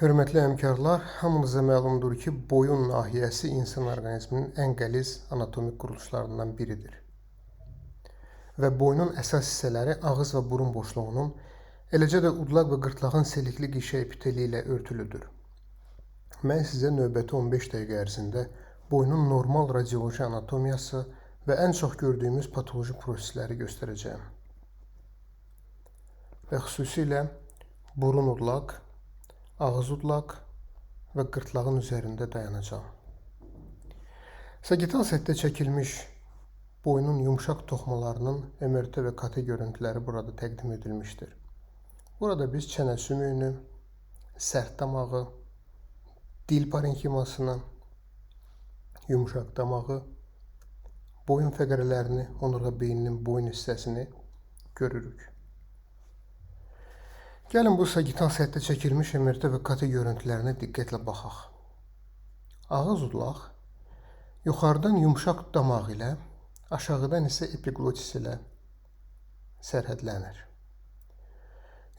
Hörmətli həmkarlar, hamınıza məlumdur ki, boyun nahiyəsi insan orqanizminin ən qəliz anatomik quruluşlarından biridir. Və boynun əsas hissələri ağız və burun boşluğunun, eləcə də udlaq və qırtlağın selikli qişə epiteli ilə örtülüdür. Mən sizə növbəti 15 dəqiqə ərzində boynun normal radioloji anatomiyası və ən çox gördüyümüz patoloji prosesləri göstərəcəyəm. Və xüsusilə burun udlaq, ağız udlaq və qırtlağın üzərində dayanacağam. Sagital setdə çəkilmiş boynun yumşaq toxmalarının MRT və KT görüntüləri burada təqdim edilmişdir. Burada biz çənə sümüyünü, sərt damağı, dil parenkimasını, yumşaq damağı, boyun fəqərələrini, onurğa beyninin boyun hissəsini görürük. Gəlin bu sagital sətdə çəkilmiş MRT və KT görüntülərinə diqqətlə baxaq. Ağız udlaq yuxarıdan yumşaq damaq ilə, aşağıdan isə epiglotis ilə sərhədlənir.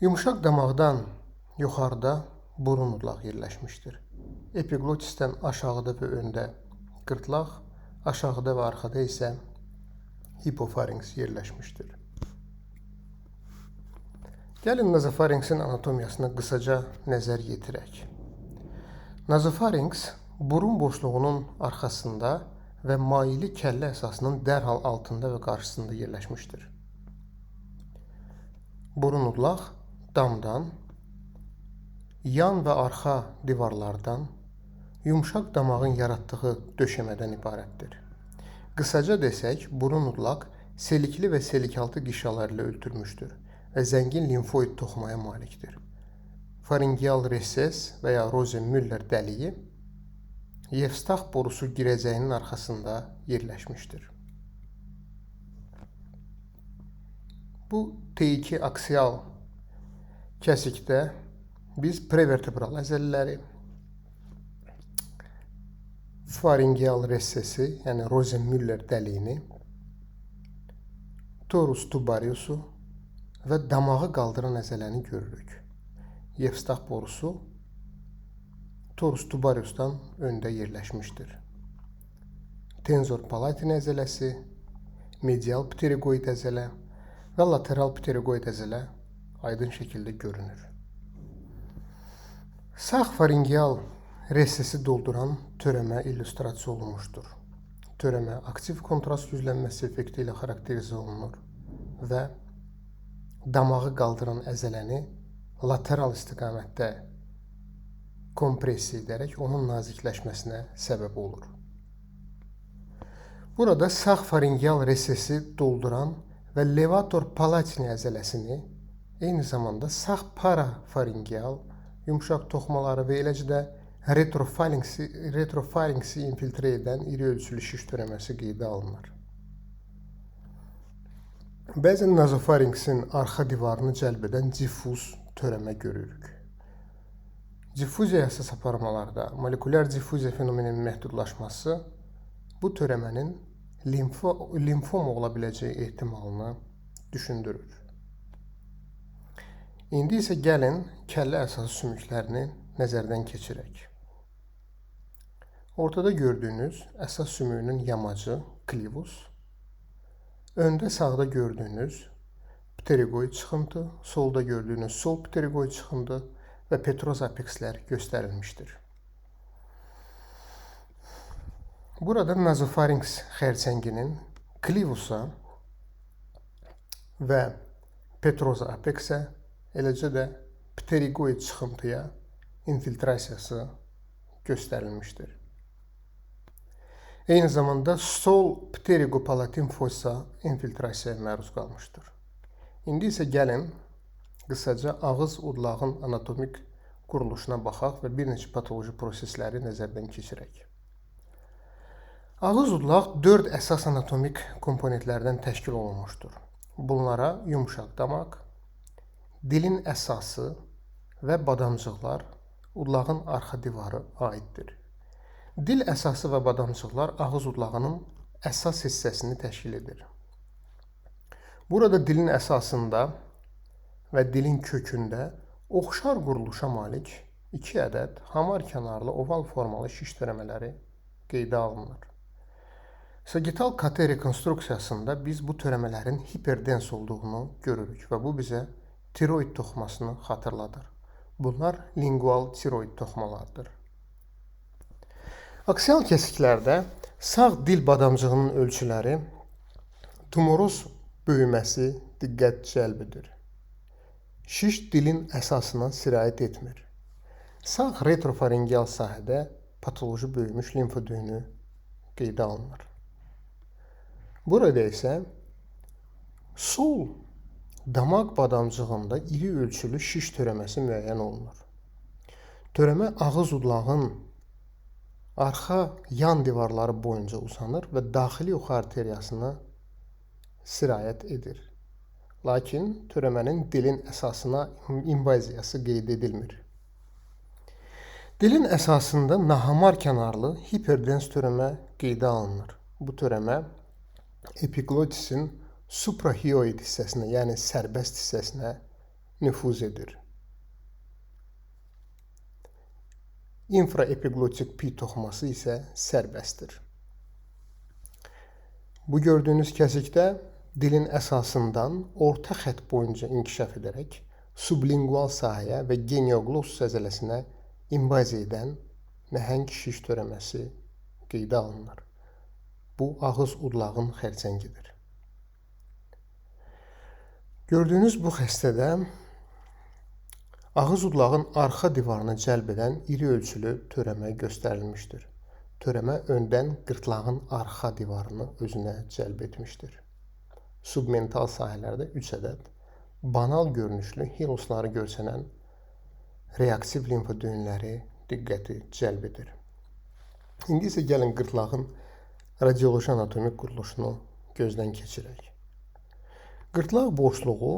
Yumşaq damaqdan yuxarıda burun udlaq yerləşmişdir. Epiglotisdən aşağıda və öndə qırtlaq, aşağıda və arxada isə hipofarinks yerləşmişdir. Gəlin nazofaringsin anatomiyasına qısaca nəzər yetirək. Nazofarinks burun boşluğunun arxasında və maili kəllə əsasının dərhal altında və qarşısında yerləşmişdir. Burun udlaq damdan, yan və arxa divarlardan, yumşaq damağın yaratdığı döşəmədən ibarətdir. Qısaca desək, burun udlaq selikli və selikaltı qişalar ilə örtülmüşdür və zəngin limfoid toxumaya malikdir. Faringeal reses və ya Rosen-Müller dəliyi Yevstah borusu girəcəyinin arxasında yerləşmişdir. Bu T2 aksial kəsikdə biz prevertebral əzələləri, faringeal resesi, yəni Rosen-Müller dəliyini, torus tubariusu və damağı qaldıran əzələni görürük. Yevstah borusu torus tubariusdan öndə yerləşmişdir. Tenzor palatin əzələsi, medial pterygoid əzələ və lateral pterygoid əzələ aydın şəkildə görünür. Sağ faringeal resesi dolduran törəmə illüstrasiya olunmuşdur. Törəmə aktiv kontrast güclənməsi effekti ilə xarakterizə olunur və damağı qaldıran əzələni lateral istiqamətdə kompressiya edərək onun nazikləşməsinə səbəb olur. Burada sağ faringeal resesi dolduran və levator palatini əzələsini, eyni zamanda sağ parafaringeal yumşaq toxmaları və eləcə də retrofaringsi, retrofaringsi infiltrə edən iri ölçülü şiş törəməsi qeydə alınır. Bəzən nazofaringsin arxa divarını cəlb edən difuz törəmə görürük. Difuziyaya əsas aparmalarda molekulyar difuziya fenomeninin məhdudlaşması bu törəmənin limfo, limfoma ola biləcəyi ehtimalını düşündürür. İndi isə gəlin kəllə əsası sümüklərini nəzərdən keçirək. Ortada gördüyünüz əsas sümüyünün yamacı klivus Öndə sağda gördüyünüz pterigoid çıxıntı, solda gördüyünüz sol pterigoid çıxıntı və petroz apexlər göstərilmişdir. Burada nazofarinks xərçənginin klivusa və petroza apexə, eləcə də pterigoid çıxıntıya infiltrasiyası göstərilmişdir. Eyni zamanda sol pterigopalatin fossa infiltrasiyaya məruz qalmışdır. İndi isə gəlin qısaca ağız udlağın anatomik quruluşuna baxaq və bir neçə patoloji prosesləri nəzərdən keçirək. Ağız udlaq 4 əsas anatomik komponentlərdən təşkil olunmuşdur. Bunlara yumşaq damaq, dilin əsası və badamcıqlar, udlağın arxa divarı aiddir. Dil əsası və badamcıqlar ağız udlağının əsas hissəsini təşkil edir. Burada dilin əsasında və dilin kökündə oxşar quruluşa malik 2 ədəd hamar kənarlı oval formalı şiş törəmələri qeydə alınır. Sagital KT rekonstruksiyasında biz bu törəmələrin hiperdens olduğunu görürük və bu bizə tiroid toxumasını xatırladır. Bunlar lingual tiroid toxumalardır. Aksial kesiklərdə sağ dil badamcığının ölçüləri tumoroz böyüməsi diqqət cəlb edir. Şiş dilin əsasına sirayət etmir. Sağ retrofaringeal sahədə patoloji böyümüş limfa düyünü qeydə alınır. Burada isə sol damaq badamcığında iri ölçülü şiş törəməsi müəyyən olunur. Törəmə ağız udlağın arxa yan divarları boyunca uzanır və daxili yuxu arteriyasına sirayət edir. Lakin törəmənin dilin əsasına invaziyası qeyd edilmir. Dilin əsasında nahamar kənarlı hiperdens törəmə qeydə alınır. Bu törəmə epiglotisin suprahioid hissəsinə, yəni sərbəst hissəsinə nüfuz edir. İnfraepiglotik pi toxuması isə sərbəstdir. Bu gördüyünüz kəsikdə dilin əsasından orta xətt boyunca inkişaf edərək sublingual sahəyə və genioglossus əzələsinə invaziya edən nəhəng şiş törəməsi qeydə alınır. Bu ağız udlağın xərçəngidir. Gördüyünüz bu xəstədə ağız udlağın arxa divarını cəlb edən iri ölçülü törəmə göstərilmişdir. Törəmə öndən qırtlağın arxa divarını özünə cəlb etmişdir. Submental sahələrdə 3 ədəd banal görünüşlü hilosları görsənən reaktiv limfa düyünləri diqqəti cəlb edir. İndi isə gəlin qırtlağın radioloji anatomik quruluşunu gözdən keçirək. Qırtlaq boşluğu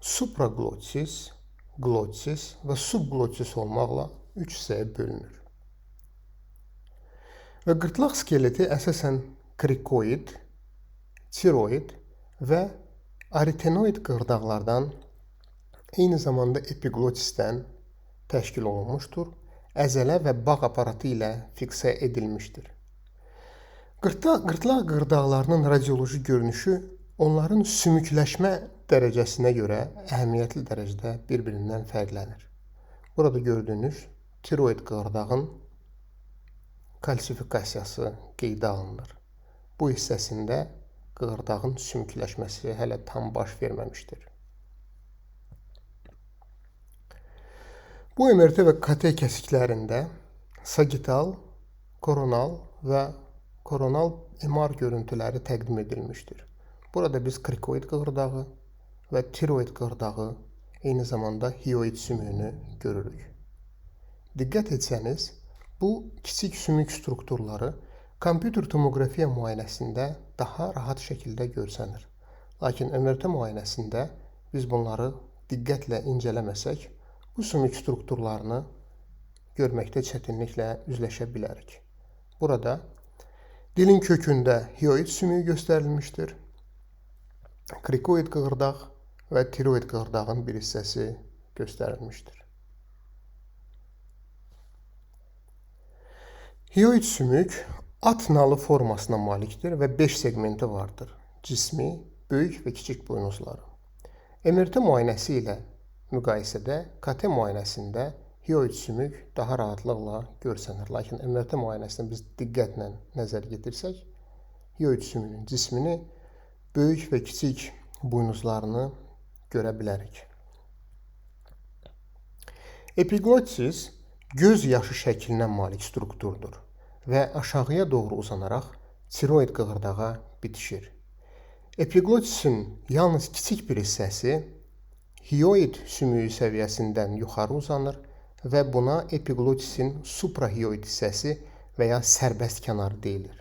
supraglottis, glottis və subglottis olmaqla 3 hissəyə bölünür. Və qırtlaq skeleti əsasən krikoid, tiroid və aritenoid qırdaqlardan eyni zamanda epiglotisdən təşkil olunmuşdur. Əzələ və bağ aparatı ilə fiksiya edilmişdir. Qırtlaq, qırtlaq qırdaqlarının radioloji görünüşü onların sümükləşmə dərəcəsinə görə əhəmiyyətli dərəcədə bir-birindən fərqlənir. Burada gördüyünüz tiroid qırdağın kalsifikasiyası qeydə alınır. Bu hissəsində qırdağın sümükləşməsi hələ tam baş verməmişdir. Bu MRT və KT kəsiklərində sagital, koronal və koronal MR görüntüləri təqdim edilmişdir. Burada biz krikoid qığırdağı və tiroid qığırdağı, eyni zamanda hioid sümüyünü görürük. Diqqət etsəniz, bu kiçik sümük strukturları kompüter tomoqrafiya müayinəsində daha rahat şəkildə görsənir. Lakin MRT müayinəsində biz bunları diqqətlə incələməsək, bu sümük strukturlarını görməkdə çətinliklə üzləşə bilərik. Burada Dilin kökündə hioid sümüyü göstərilmişdir. Krikoid qığırdaq və tiroid qığırdağın bir hissəsi göstərilmişdir. Hioid sümük at nalı formasına malikdir və 5 segmenti vardır. Cismi, böyük və kiçik buynuzları. MRT müayinəsi ilə müqayisədə KT müayinəsində hioid sümük daha rahatlıqla görsənir. Lakin MRT müayinəsində biz diqqətlə nəzər yetirsək, hioid sümüyünün cismini, böyük və kiçik buynuzlarını görə bilərik. Epiglottis göz yaşı şəklinə malik strukturdur və aşağıya doğru uzanaraq tiroid qığırdağa bitişir. Epiglottisin yalnız kiçik bir hissəsi hioid sümüyü səviyyəsindən yuxarı uzanır və buna epiqlotisin suprahioid hissəsi və ya sərbəst kənarı deyilir.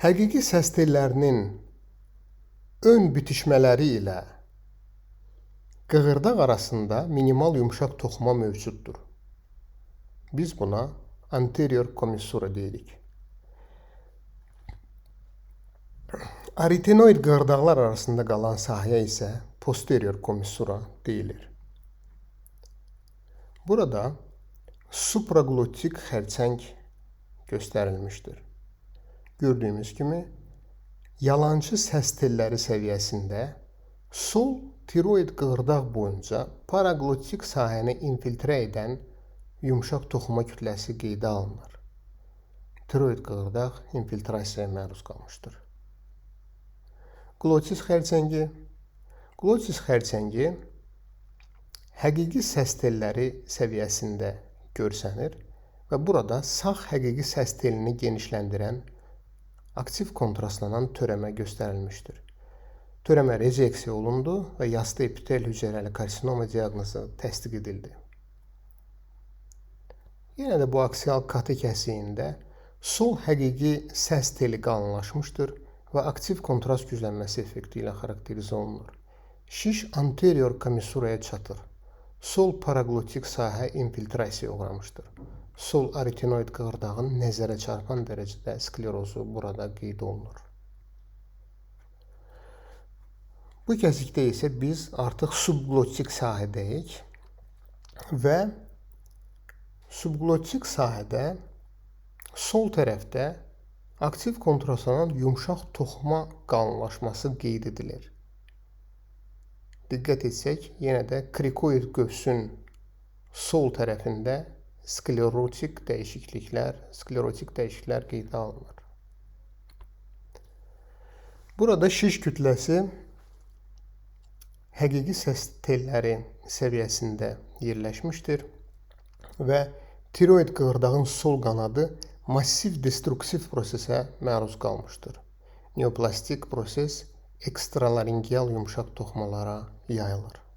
Həqiqi səs tellərinin ön bitişmələri ilə qığırdaq arasında minimal yumşaq toxuma mövcuddur. Biz buna anterior komissura deyirik. Aritenoid qığırdaqlar arasında qalan sahəyə isə posterior komissura deyilir. Burada supraglottik xərçəng göstərilmişdir. Gördüyümüz kimi yalancı səs telləri səviyyəsində sol tiroid qığırdaq boyunca paraglottik sahəni infiltrə edən yumşaq toxuma kütləsi qeydə alınır. Tiroid qığırdaq infiltrasiyaya məruz qalmışdır. Glotis xərçəngi Glotis xərçəngi həqiqi səs telləri səviyyəsində görsənir və burada sağ həqiqi səs telini genişləndirən aktiv kontrastlanan törəmə göstərilmişdir. Törəmə rezeksiya olundu və yastı epitel hüceyrəli karsinoma diaqnozu təsdiq edildi. Yenə də bu aksial katı kəsiyində sol həqiqi səs teli qalınlaşmışdır və aktiv kontrast güclənməsi effekti ilə xarakterizə olunur. Şiş anterior komissuraya çatır. Sol paraglotik sahə infiltrasiyaya uğramışdır. Sol aritenoid qığırdağın nəzərə çarpan dərəcədə sklerozu burada qeyd olunur. Bu kəsikdə isə biz artıq subglotik sahədəyik və subglotik sahədə sol tərəfdə aktiv kontrastlanan yumşaq toxuma qalınlaşması qeyd edilir diqqət etsək, yenə də krikoid qövsün sol tərəfində sklerotik dəyişikliklər, sklerotik dəyişikliklər qeydə alınır. Burada şiş kütləsi həqiqi səs telləri səviyyəsində yerləşmişdir və tiroid qığırdağın sol qanadı massiv destruktiv prosesə məruz qalmışdır. Neoplastik proses ekstralaringeal yumşaq toxumalara yayılır.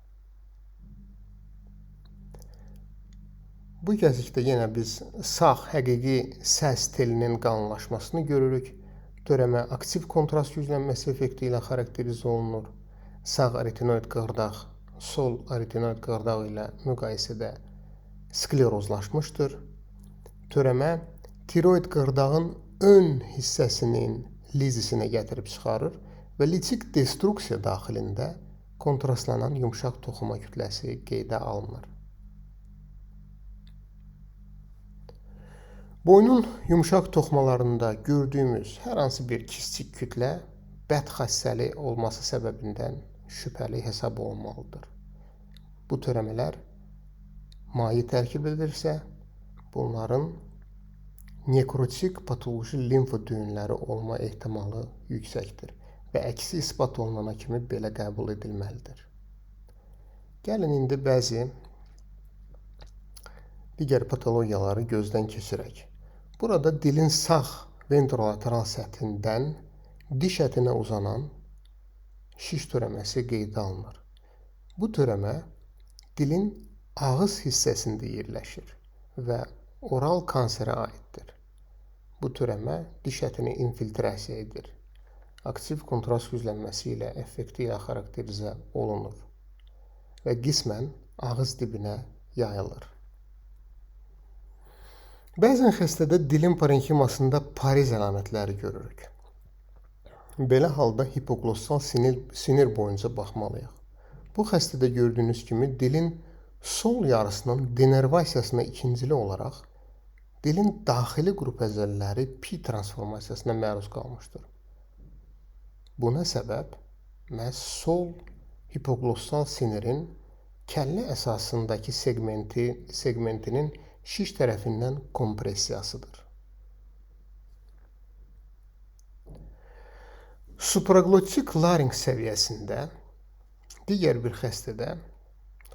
Bu gəzikdə yenə biz sağ həqiqi səs telinin qalınlaşmasını görürük. Törəmə aktiv kontrast güclənməsi effekti ilə xarakterizə olunur. Sağ aritenoid qığırdaq sol aritenoid qığırdaq ilə müqayisədə sklerozlaşmışdır. Törəmə tiroid qığırdağın ön hissəsinin lizisinə gətirib çıxarır və litik destruksiya daxilində kontrastlanan yumşaq toxuma kütləsi qeydə alınır. Boynun yumşaq toxumalarında gördüyümüz hər hansı bir kiçik kütlə bəd xassəli olması səbəbindən şübhəli hesab olunmalıdır. Bu törəmələr maye tərkib edirsə, bunların nekrotik patoloji limfa düyünləri olma ehtimalı yüksəkdir və əksi isbat olunana kimi belə qəbul edilməlidir. Gəlin indi bəzi digər patologiyaları gözdən keçirək. Burada dilin sağ ventrolateral səthindən diş ətinə uzanan şiş törəməsi qeydə alınır. Bu törəmə dilin ağız hissəsində yerləşir və oral kanserə aiddir. Bu törəmə diş ətini infiltrasiya edir aktiv kontrast güclənməsi ilə effekti ilə xarakterizə olunur və qismən ağız dibinə yayılır. Bəzən xəstədə dilin parenximasında pariz əlamətləri görürük. Belə halda hipoglossal sinir, sinir boyunca baxmalıyıq. Bu xəstədə gördüyünüz kimi dilin sol yarısının denervasiyasına ikincili olaraq dilin daxili qrup əzələləri pi transformasiyasına məruz qalmışdır. Buna səbəb məhz sol hipoglossal sinirin kəllə əsasındakı segmenti segmentinin şiş tərəfindən kompressiyasıdır. Supraglottik larinks səviyyəsində digər bir xəstədə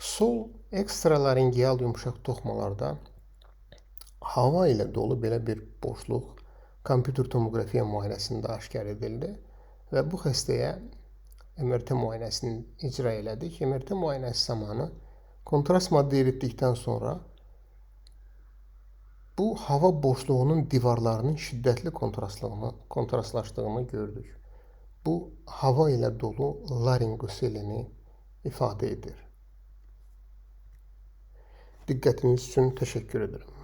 sol ekstralaringeal yumşaq toxumalarda hava ilə dolu belə bir boşluq kompüter tomoqrafiya müayinəsində aşkar edildi və bu xəstəyə MRT müayinəsini icra elədik. MRT müayinəsi zamanı kontrast maddə eritdikdən sonra bu hava boşluğunun divarlarının şiddətli kontrastlaşdığını gördük. Bu hava ilə dolu laringoselini ifadə edir. Diqqətiniz üçün təşəkkür edirəm.